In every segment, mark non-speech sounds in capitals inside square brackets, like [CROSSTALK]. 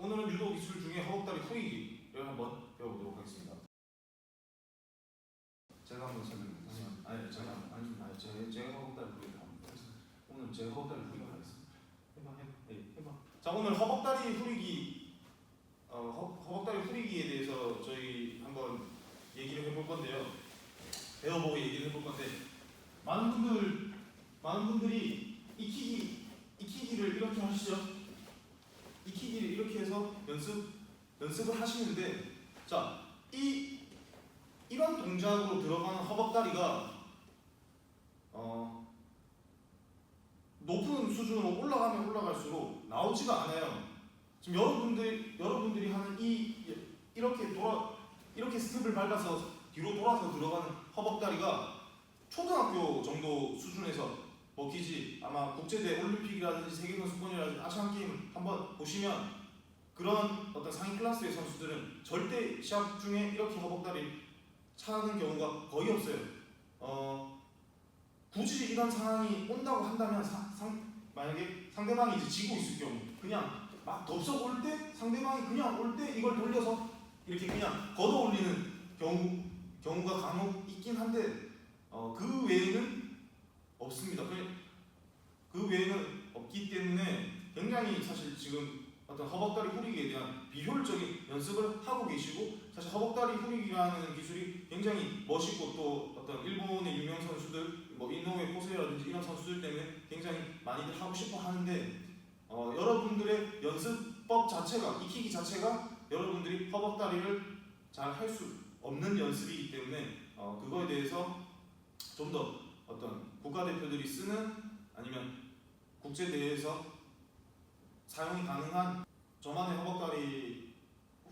오늘은 유도 기술 중에 허벅다리 후리기를 한번 배워보도록 하겠습니다. 제가 한번 설명드리겠습니다. 아니 제가 아니 아니 제가 제가 허벅다리 한번 해보겠습니다. 오늘 제가 허벅다리 후리기를 하겠습니다. 해봐 해봐 예, 해봐. 자 오늘 허벅다리 후리기 어, 허, 허벅다리 후리기에 대해서 저희 한번 얘기를 해볼 건데요. 배워보고 얘기를 해볼 건데 많은 분들 많은 분들이 익히기 익히기를 이렇게 하시죠. 익히기를 이렇게 해서 연습 연습을 하시는데 자이 이런 동작으로 들어가는 허벅다리가 어 높은 수준으로 올라가면 올라갈수록 나오지가 않아요. 지금 여러분들 여러분들이 하는 이 이렇게 돌아 이렇게 스텝을 밟아서 뒤로 돌아서 들어가는 허벅다리가 초등학교 정도 수준에서 먹히지 아마 국제대 올림픽이라든지 세계선수권이라든지 아시안 게임 한번 보시면 그런 어떤 상위 클래스의 선수들은 절대 시합 중에 이렇게 허벅다리 차는 경우가 거의 없어요. 어 굳이 이런 상황이 온다고 한다면 사- 상, 만약에 상대방이 이제 지고 있을 경우 그냥 막 덥석 올 때 상대방이 그냥 올 때 이걸 돌려서 이렇게 그냥 걷어 올리는 경우 경우가 간혹 있긴 한데 어, 그 외에는 없습니다. 그, 그 외에는 없기 때문에 굉장히 사실 지금 어떤 허벅다리 후리기에 대한 비효율적인 연습을 하고 계시고 사실 허벅다리 후리기라는 기술이 굉장히 멋있고 또 어떤 일본의 유명 선수들 뭐 이노우에 포세라든지 이런 선수들 때문에 굉장히 많이들 하고 싶어 하는데 어, 여러분들의 연습법 자체가 익히기 자체가 여러분들이 허벅다리를 잘 할 수 없는 연습이기 때문에 어, 그거에 대해서 좀더 어떤 국가대표들이 쓰는 아니면 국제대회에서 사용이 가능한 저만의 허벅다리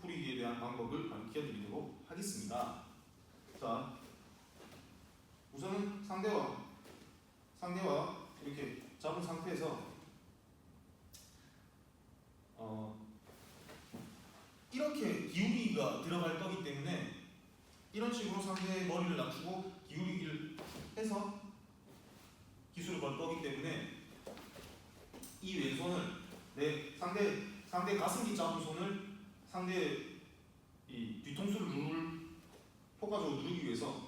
후리기에 대한 방법을 가르쳐 드리도록 하겠습니다. 자, 우선은 상대와 상대와 이렇게 잡은 상태에서 어, 이렇게 기울이가 들어갈 거기 때문에 이런 식으로 상대의 머리를 낮추고 기울이기를 해서 걸 거기 때문에 이 왼손을 내 상대 상대 가슴기 잡은 손을 상대 이 뒤통수를 누를 효과적으로 누르기 위해서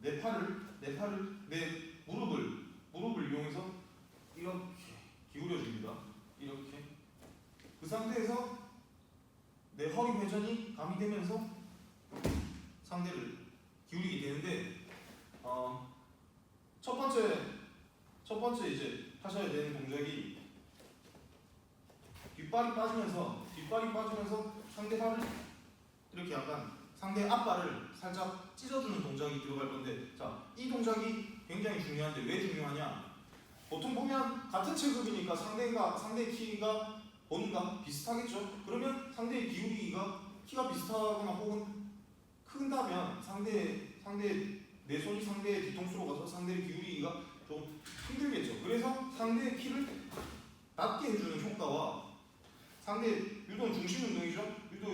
내 팔을 내 팔을 내 무릎을 무릎을 이용해서 이렇게 기울여 줍니다. 이렇게 그 상태에서 내 허리 회전이 가미되면서 상대를 기울이게 되는데 어, 첫 번째 첫 번째 이제 하셔야 되는 동작이 뒷발이 빠지면서 뒷발이 빠지면서 상대 발을 이렇게 약간 상대 앞발을 살짝 찢어주는 동작이 들어갈 건데 자 이 동작이 굉장히 중요한데 왜 중요하냐 보통 보면 같은 체급이니까 상대가 상대 키가 본인과 비슷하겠죠 그러면 상대의 기울이기가 키가 비슷하거나 혹은 큰다면 상대 상대 내 손이 상대의 뒤통수로 가서 힘들겠죠. 그래서 상대의 키를 낮게 해주는 효과와 상대 유도는 중심 운동이죠. 유도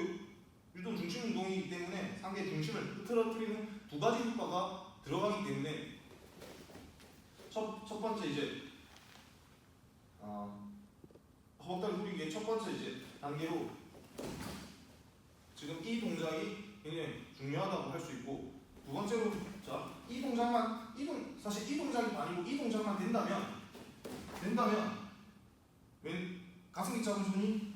유도 중심 운동이기 때문에 상대 중심을 흐트러뜨리는 두 가지 효과가 들어가기 때문에 첫, 첫 번째 이제 어, 허벅다리 후리기의 첫 번째 이제 단계로 지금 이 동작이 굉장히 중요하다고 할 수 있고 두 번째로 자 이 동작만 이 동 사실 이 동작이 아니고 이 동작만 된다면 된다면 왼 가슴기 손이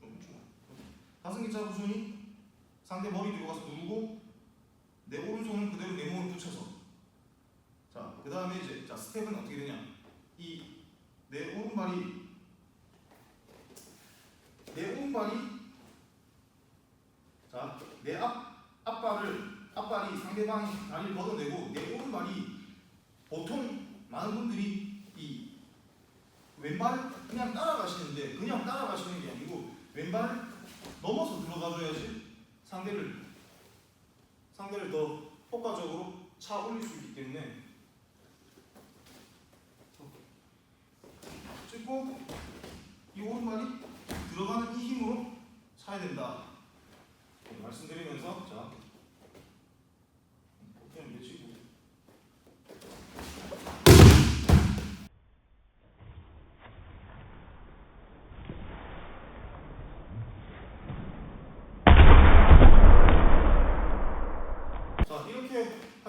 좀 좀, 가슴기 손이 상대 머리 뒤로 가서 누르고 내 오른손은 그대로 내 몸을 붙여서. 자 그 다음에 이제 자 스텝은 어떻게 되냐? 이 내 오른발이 내 오른발이 자 내 앞 앞발을 앞발이 상대방이 다리를 걷어내고 내 오른발이 보통 많은 분들이 이 왼발 그냥 따라가시는데 그냥 따라가시는 게 아니고 왼발 넘어서 들어가줘야지 상대를 상대를 더 효과적으로 차 올릴 수 있기 때문에 찍고 이 오른발이 들어가는 이 힘으로 차야 된다. 네, 말씀드리면서 자 그냥 외치고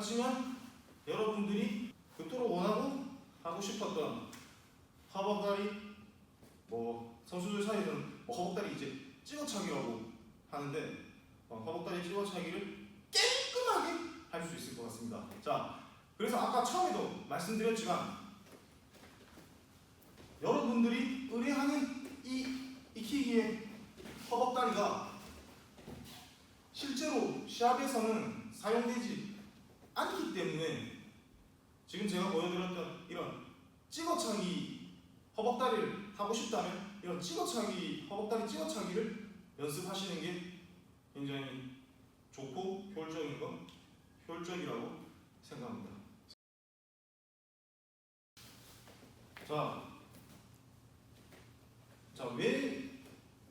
하지만 여러분들이 그토록 원하고 하고 싶었던 허벅다리 뭐 선수들 사이에서는 뭐 허벅다리 이제 찍어차기라고 하는데 어, 허벅다리 찍어차기를 깔끔하게 할 수 있을 것 같습니다. 자, 그래서 아까 처음에도 말씀드렸지만 여러분들이 의뢰하는 이 익히기의 허벅다리가 실제로 시합에서는 사용되지 않기 때문에 지금 제가 보여드렸던 이런 찍어차기 허벅다리를 하고 싶다면 이런 찍어차기 허벅다리 찍어차기를 연습하시는 게 굉장히 좋고 효율적인 거 효율적이라고 생각합니다. 자, 자, 왜,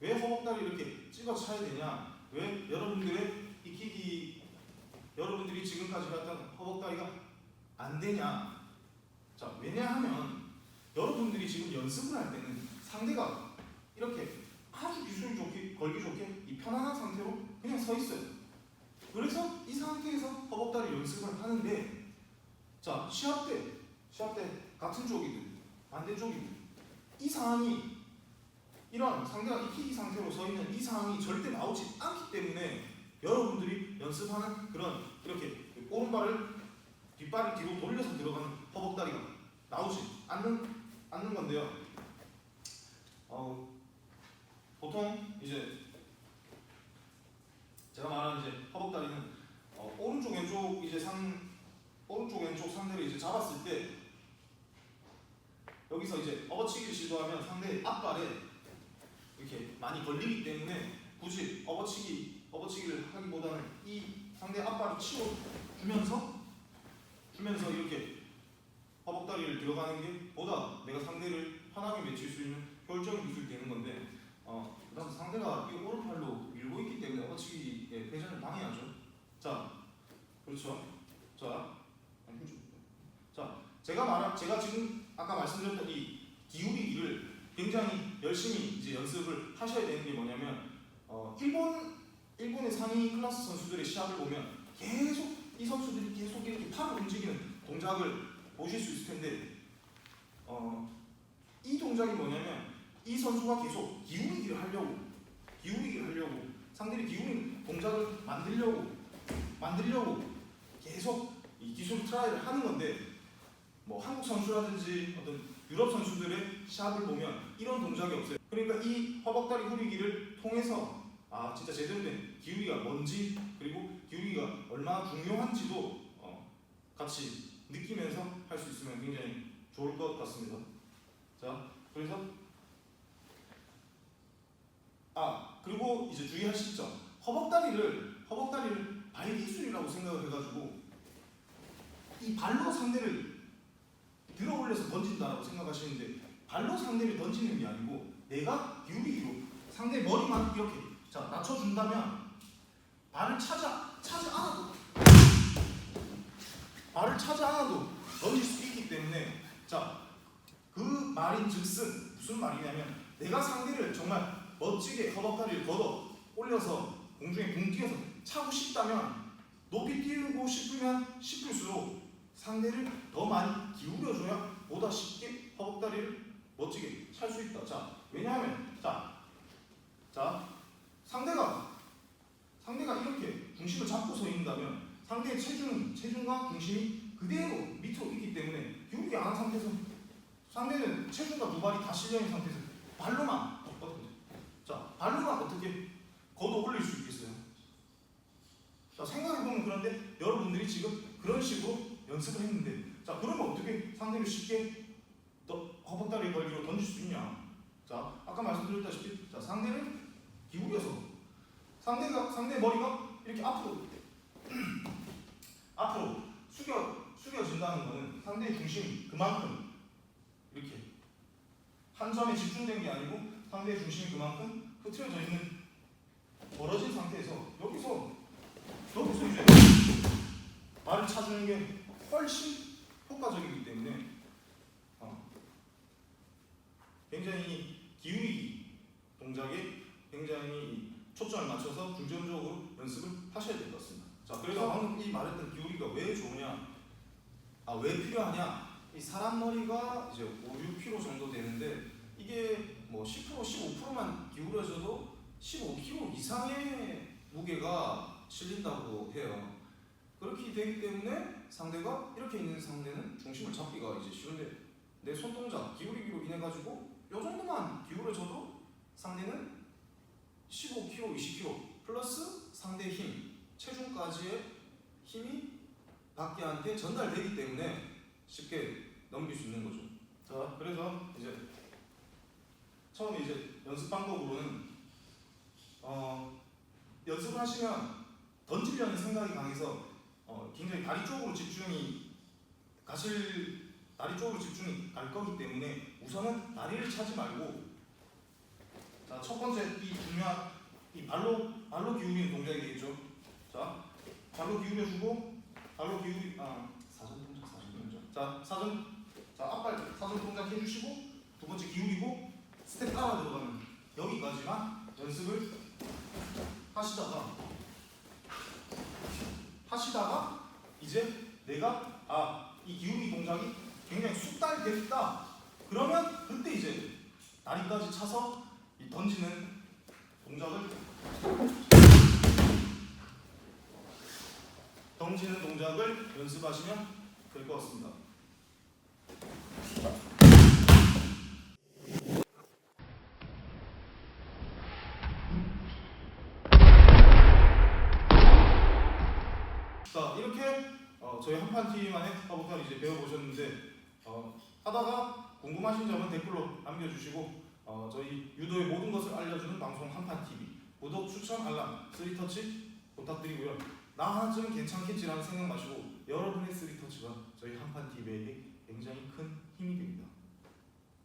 왜 허벅다리 이렇게 찍어 차야 되냐? 왜 여러분들의 익히기, 여러분들이 지금까지 했던 허벅다리가 안 되냐? 자, 왜냐하면 여러분들이 지금 연습을 할 때는 상대가 이렇게 아주 기술이 좋게, 걸기 좋게 이 편안한 상태로 그냥 서 있어요. 그래서 이 상태에서 허벅다리 연습을 하는데, 자, 시합 때, 시합 때 같은 쪽이든 반대쪽이든 이 상황이 이런 상대가 익히기 상태로 서 있는 이 상황이 절대 나오지 않기 때문에 여러분들이 연습하는 그런 이렇게 오른발을 뒷발을 뒤로 돌려서 들어가는 허벅다리가 나오지 않는 않는 건데요. 어, 보통 이제 제가 말하는 이제 허벅다리는 어, 오른쪽 왼쪽 이제 상 오른쪽 왼쪽 상대를 이제 잡았을 때 여기서 이제 업어치기를 시도하면 상대의 앞발에 이렇게 많이 걸리기 때문에 굳이 업어치기 업어치기를 하기보다는 이 상대 앞발을 치고 주면서 주면서 이렇게 허벅다리를 들어가는 게 보다 내가 상대를 편하게 맺힐 수 있는 효율적인 기술이 되는 건데 어 그다음 상대가 이 오른팔로 밀고 있기 때문에 업어치기 방해하죠. 자 그렇죠. 자. 자 제가 말한 제가 지금 아까 말씀드렸던 이 기울이기를 굉장히 열심히 이제 연습을 하셔야 되는 게 뭐냐면 어, 일본 일본의 상위 클래스 선수들의 시합을 보면 계속 이 선수들이 계속 이렇게 팔을 움직이는 동작을 보실 수 있을 텐데 어, 이 동작이 뭐냐면 이 선수가 계속 기울이기를 하려고 기울이기를 하려고 상대를 기울이는 동작을 만들려고 만들려고 계속 이 기술 트라이를 하는 건데 뭐 한국 선수라든지 어떤 유럽 선수들의 시합을 보면 이런 동작이 없어요. 그러니까 이 허벅다리 후리기를 통해서 아 진짜 제대로 된 기울기가 뭔지 그리고 기울기가 얼마나 중요한지도 어, 같이 느끼면서 할 수 있으면 굉장히 좋을 것 같습니다. 자 그래서 아 그리고 이제 주의하실 점. 허벅다리를 허벅다리를 발 기술이라고 생각을 해가지고 이 발로 상대를 들어 올려서 던진다라고 생각하시는데 발로 상대를 던지는 게 아니고 내가 기울이기로 상대 머리만 이렇게 자 낮춰준다면 발을 차지 차지 않아도 발을 차지 않아도 던질 수 있기 때문에 자 그 말인 즉슨 무슨 말이냐면 내가 상대를 정말 멋지게 허벅다리를 걷어 올려서 공중에 붕 뛰어서 차고 싶다면 높이 뛰고 싶으면 싶을수록 상대를 더 많이 기울여줘야 보다 쉽게 허벅다리를 멋지게 찰 수 있다. 자, 왜냐하면 자, 자 상대가 상대가 이렇게 중심을 잡고 서 있는다면 상대의 체중 체중과 중심이 그대로 밑으로 있기 때문에 기울기 안한 상태에서 상대는 체중과 두 발이 다 실려 있는 상태에서 발로만 어떻게 자 발로만 어떻게 걷어 올릴 수 있겠어요? 자 생각해보면 그런데 여러분들이 지금 그런 식으로 연습을 했는데 자 그러면 어떻게 상대를 쉽게 너 허벅다리 걸기로 던질 수 있냐? 자 아까 말씀드렸다시피 자 상대를 기울여서 상대가 상대 머리가 이렇게 앞으로 [CLEARS THROAT] 앞으로 숙여 숙여진다는 것은 상대의 중심이 그만큼 이렇게 한 점에 집중된 게 아니고 상대의 중심이 그만큼 흐트러져 있는 벌어진 상태에서 여기서 여기서 이제 말을 찾는 게 훨씬 효과적이기 때문에 어, 굉장히 기울이기 동작에 굉장히 초점을 맞춰서 중점적으로 연습을 하셔야 될 것 같습니다. 자 그래서 방금 이 말했던 기울기가 왜 좋으냐? 아 왜 필요하냐? 이 사람 머리가 이제 5, 6kg 정도 되는데 이게 뭐 10% 15%만 기울여져도 15kg 이상의 무게가 실린다고 해요 그렇게 되기 때문에 상대가 이렇게 있는 상대는 중심을 잡기가 이제 쉬운데 내 손동작 기울이기로 인해 가지고 요 정도만 기울여져도 상대는 15kg, 20kg 플러스 상대 힘, 체중까지의 힘이 박기한테 전달되기 때문에 쉽게 넘길 수 있는 거죠. 자, 그래서 이제 처음에 이제 연습 방법으로는 어, 연습을 하시면 던지려는 생각이 강해서 어, 굉장히 다리 쪽으로 집중이 가실 다리 쪽으로 집중이 갈 거기 때문에 우선은 다리를 차지 말고 자 첫 번째 이 중요한 이 발로 발로 기울이는 동작이 되겠죠. 자 발로 기울여주고 발로 기울이 아 사전 동작 사전 동작 자 사전 자 앞발 사전 동작 해주시고 두 번째 기울이고 스텝 따라 들어가는 여기까지만 연습을 하시다가 하시다가 이제 내가 아 이 기울기 동작이 굉장히 숙달됐다 그러면 그때 이제 다리까지 차서 이 던지는 동작을 던지는 동작을 연습하시면 될 것 같습니다. 자 이렇게 어, 저희 한판 TV만의 허벅다리 이제 배워보셨는데 어, 하다가 궁금하신 점은 댓글로 남겨주시고 어, 저희 유도의 모든 것을 알려주는 방송 한판 TV 구독 추천 알람 쓰리터치 부탁드리고요. 나 하나쯤 괜찮겠지라는 생각 마시고 여러분의 쓰리터치가 저희 한판 TV에게 굉장히 큰 힘이 됩니다.